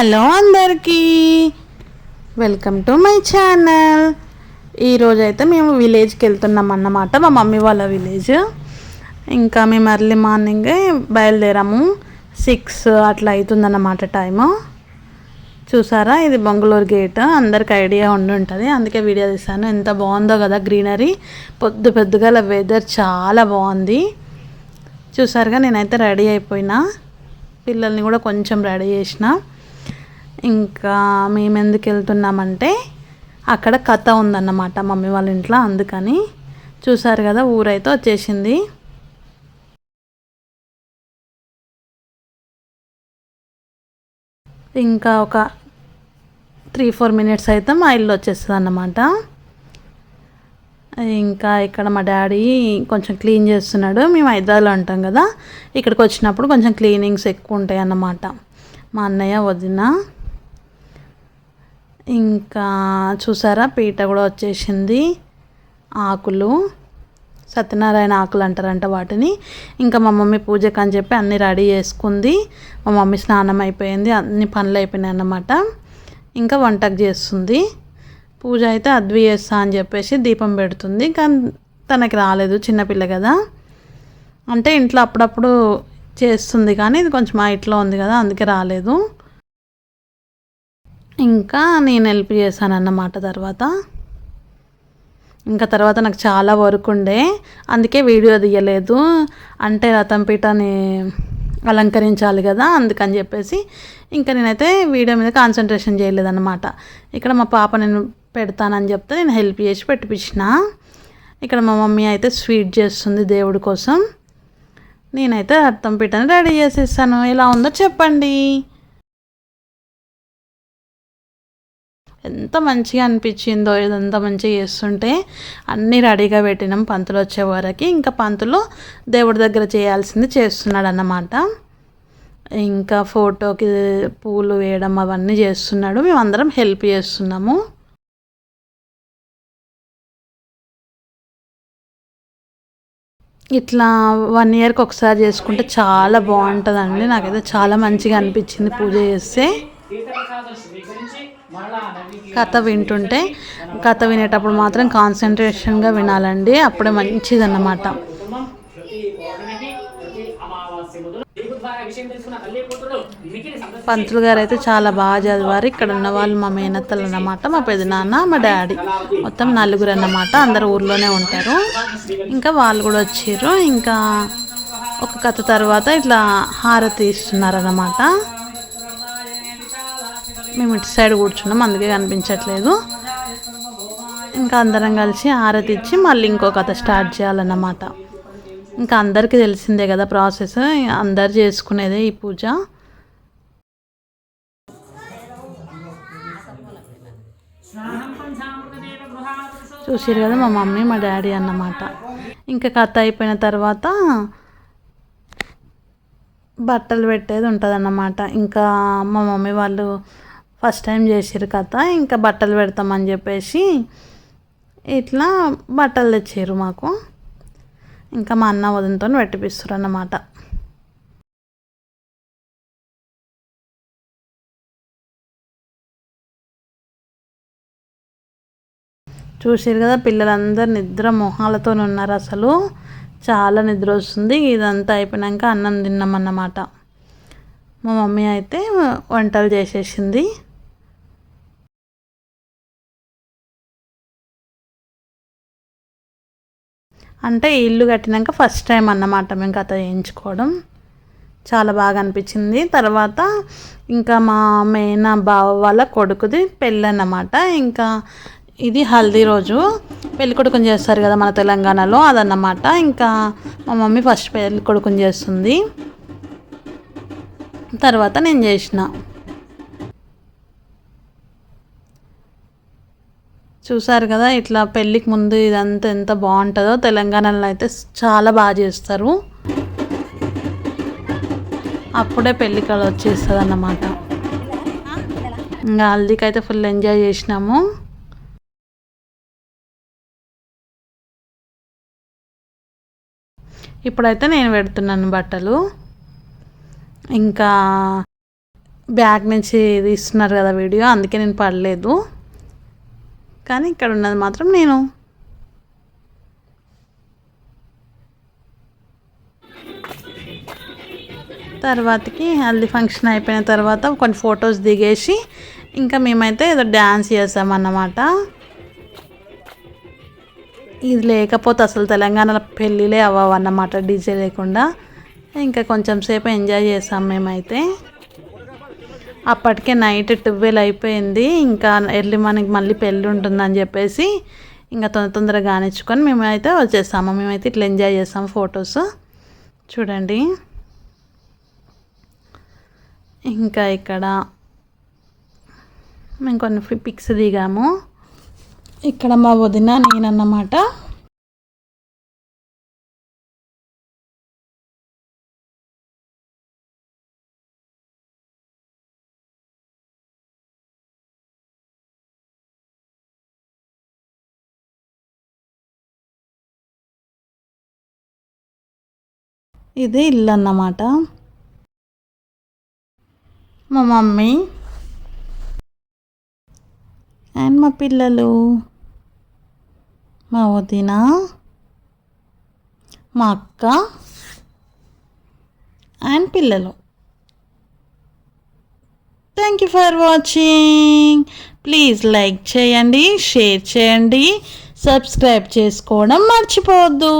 Hello అందరికీ. Welcome to my channel. ఈరోజు అయితే మేము విలేజ్కి వెళ్తున్నాం అన్నమాట మా మమ్మీ వాళ్ళ విలేజ్. ఇంకా మేము ఎర్లీ మార్నింగే బయలుదేరాము. సిక్స్ అట్లా అవుతుందన్నమాట టైము. చూసారా? ఇది బొంగళూరు గేట్. అందరికి ఐడియా ఉండి ఉంటుంది. అందుకే వీడియో తీసాను ఎంత బాగుందో కదా గ్రీనరీ. పొద్దు పెద్దగా వెదర్ చాలా బాగుంది. చూసారుగా నేనైతే రెడీ అయిపోయినా. పిల్లల్ని కూడా కొంచెం రెడీ చేసిన. ఇంకా మేము ఎందుకు వెళ్తున్నామంటే అక్కడ కథ ఉందన్నమాట మమ్మీ వాళ్ళ ఇంట్లో అందుకని. చూసారు కదా ఊరైతే వచ్చేసింది. ఇంకా ఒక త్రీ ఫోర్ మినిట్స్ అయితే మా ఇల్లు వచ్చేస్తుంది అన్నమాట ఇంకా ఇక్కడ మా డాడీ కొంచెం క్లీన్ చేస్తున్నాడు. మేము హైదరాబాద్లో ఉంటాం కదా. ఇక్కడికి వచ్చినప్పుడు కొంచెం క్లీనింగ్స్ ఎక్కువ ఉంటాయి అన్నమాట మా అన్నయ్య వదిన ఇంకా చూసారా? పీట కూడా వచ్చేసింది. ఆకులు. సత్యనారాయణ ఆకులు అంటారంట వాటిని. ఇంకా మా మమ్మీ పూజకు అని చెప్పి అన్నీ రెడీ చేసుకుంది. మా మమ్మీ స్నానం అయిపోయింది. అన్ని పనులు అయిపోయినాయి అన్నమాట. ఇంకా వంటకు చేస్తుంది. పూజ అయితే అద్వి చేస్తా అని చెప్పేసి దీపం పెడుతుంది. కానీ తనకి రాలేదు. చిన్నపిల్ల కదా. అంటే ఇంట్లో అప్పుడప్పుడు చేస్తుంది కానీ ఇది కొంచెం మా ఇంట్లో ఉంది కదా అందుకే రాలేదు. ఇంకా నేను హెల్ప్ చేశాను అన్నమాట తర్వాత. ఇంకా తర్వాత నాకు చాలా వర్క్ ఉండే. అందుకే వీడియో తీయలేదు. అంటే రథం పీఠని అలంకరించాలి కదా అందుకని చెప్పేసి ఇంకా నేనైతే వీడియో మీద కాన్సన్ట్రేషన్ చేయలేదన్నమాట. ఇక్కడ మా పాప నేను పెడతానని చెప్తే నేను హెల్ప్ చేసి పెట్టిపించిన. ఇక్కడ మా మమ్మీ అయితే స్వీట్ చేస్తుంది దేవుడి కోసం. నేనైతే అర్థం పీఠని రెడీ చేసేసాను. ఎలా ఉందో చెప్పండి. ఎంత మంచిగా అనిపించిందో ఇదంతా మంచిగా చేస్తుంటే అన్నీ రెడీగా పెట్టినాం. పంతులు వచ్చే వరకు ఇంకా పంతులు దేవుడి దగ్గర చేయాల్సింది చేస్తున్నాడు అన్నమాట ఇంకా ఫోటోకి పూలు వేయడం అవన్నీ చేస్తున్నాడు. మేమందరం హెల్ప్ చేస్తున్నాము. ఇట్లా వన్ ఇయర్కి ఒకసారి చేసుకుంటే చాలా బాగుంటుందండి. నాకైతే చాలా మంచిగా అనిపించింది పూజ చేస్తే. కథ వింటుంటే కథ వినేటప్పుడు మాత్రం కాన్సన్ట్రేషన్గా వినాలండి. అప్పుడే మంచిది అన్నమాట పంతులు గారు అయితే చాలా బాగా చదివారు. ఇక్కడ ఉన్న వాళ్ళు మా మేనత్తలు అన్నమాట మా పెదనాన్న మా డాడీ. మొత్తం నలుగురు అన్నమాట. అందరు ఊర్లోనే ఉంటారు. ఇంకా వాళ్ళు కూడా వచ్చారు. ఇంకా ఒక కథ తర్వాత ఇట్లా హారతి ఇస్తున్నారు అన్నమాట మేము ఇటు సైడ్ కూర్చున్నాం అందుకే కనిపించట్లేదు. ఇంకా అందరం కలిసి ఆరతి ఇచ్చి మళ్ళీ ఇంకో కథ స్టార్ట్ చేయాలన్నమాట. ఇంకా అందరికీ తెలిసిందే కదా ప్రాసెస్ అందరు చేసుకునేదే ఈ పూజ. చూసారు కదా మా మమ్మీ మా డాడీ అన్నమాట. ఇంకా కథ అయిపోయిన తర్వాత బట్టలు పెట్టేది ఉంటుంది అన్నమాట ఇంకా మా మమ్మీ వాళ్ళు ఫస్ట్ టైం చేసారు కథ ఇంకా బట్టలు పెడతామని చెప్పేసి ఇట్లా బట్టలు తెచ్చారు మాకు. ఇంకా మా అన్న వదంతో పెట్టిపిస్తారు అన్నమాట చూసారు కదా పిల్లలందరూ నిద్ర మొహాలతో ఉన్నారు అసలు. చాలా నిద్ర వస్తుంది. ఇదంతా అయిపోయినాక అన్నం తిన్నామన్నమాట. మా మమ్మీ అయితే వంటలు చేసేసింది. అంటే ఇల్లు కట్టినాక ఫస్ట్ టైం అన్నమాట మేము కథ చేయించుకోవడం. చాలా బాగా అనిపించింది. తర్వాత ఇంకా మా మెయిన్ బావ వాళ్ళ కొడుకుది పెళ్ళి అన్నమాట ఇంకా ఇది హల్దీ రోజు. పెళ్ళి కొడుకుని చేస్తారు కదా మన తెలంగాణలో అదన్నమాట. ఇంకా మా మమ్మీ ఫస్ట్ పెళ్ళి కొడుకుని చేస్తుంది. తర్వాత నేను చేసిన. చూసారు కదా ఇట్లా పెళ్ళికి ముందు ఇదంతా ఎంత బాగుంటుందో తెలంగాణలో అయితే చాలా బాగా చేస్తారు. అప్పుడే పెళ్ళి కళ వచ్చేస్తుంది అన్నమాట ఇంకా హల్దీకి అయితే ఫుల్ ఎంజాయ్ చేసినాము. ఇప్పుడైతే నేను పెడుతున్నాను బట్టలు. ఇంకా బ్యాగ్ నుంచి తీస్తున్నారు కదా వీడియో అందుకే నేను పడలేదు. కానీ ఇక్కడ ఉన్నది మాత్రం నేను. తర్వాతకి హల్దీ ఫంక్షన్ అయిపోయిన తర్వాత కొన్ని ఫొటోస్ దిగేసి ఇంకా మేమైతే ఏదో డ్యాన్స్ చేసామన్నమాట. ఇది లేకపోతే అసలు తెలంగాణలో పెళ్ళిలే అవ్వవన్నమాట డీజే లేకుండా. ఇంకా కొంచెం సేపు ఎంజాయ్ చేసాం మేమైతే. అప్పటికే నైట్ ట్వెల్వ్ అయిపోయింది. ఇంకా ఎర్లీ మార్నింగ్ మళ్ళీ పెళ్ళి ఉంటుందని చెప్పేసి ఇంకా తొందర తొందరగా కానిచ్చుకొని మేమైతే వచ్చేసాము. మేమైతే ఇట్లా ఎంజాయ్ చేస్తాము ఫొటోస్ చూడండి. ఇంకా ఇక్కడ మేము కొన్ని పిక్స్ దిగాము. ఇక్కడ మా వదిన నేనన్నమాట. ఇది ఇల్లు అన్నమాట మా మమ్మీ. అండ్ మా పిల్లలు. మా వదిన. మా అక్క. అండ్ పిల్లలు. Thank you for watching please like చేయండి షేర్ చేయండి సబ్స్క్రైబ్ చేసుకోవడం మర్చిపోవద్దు.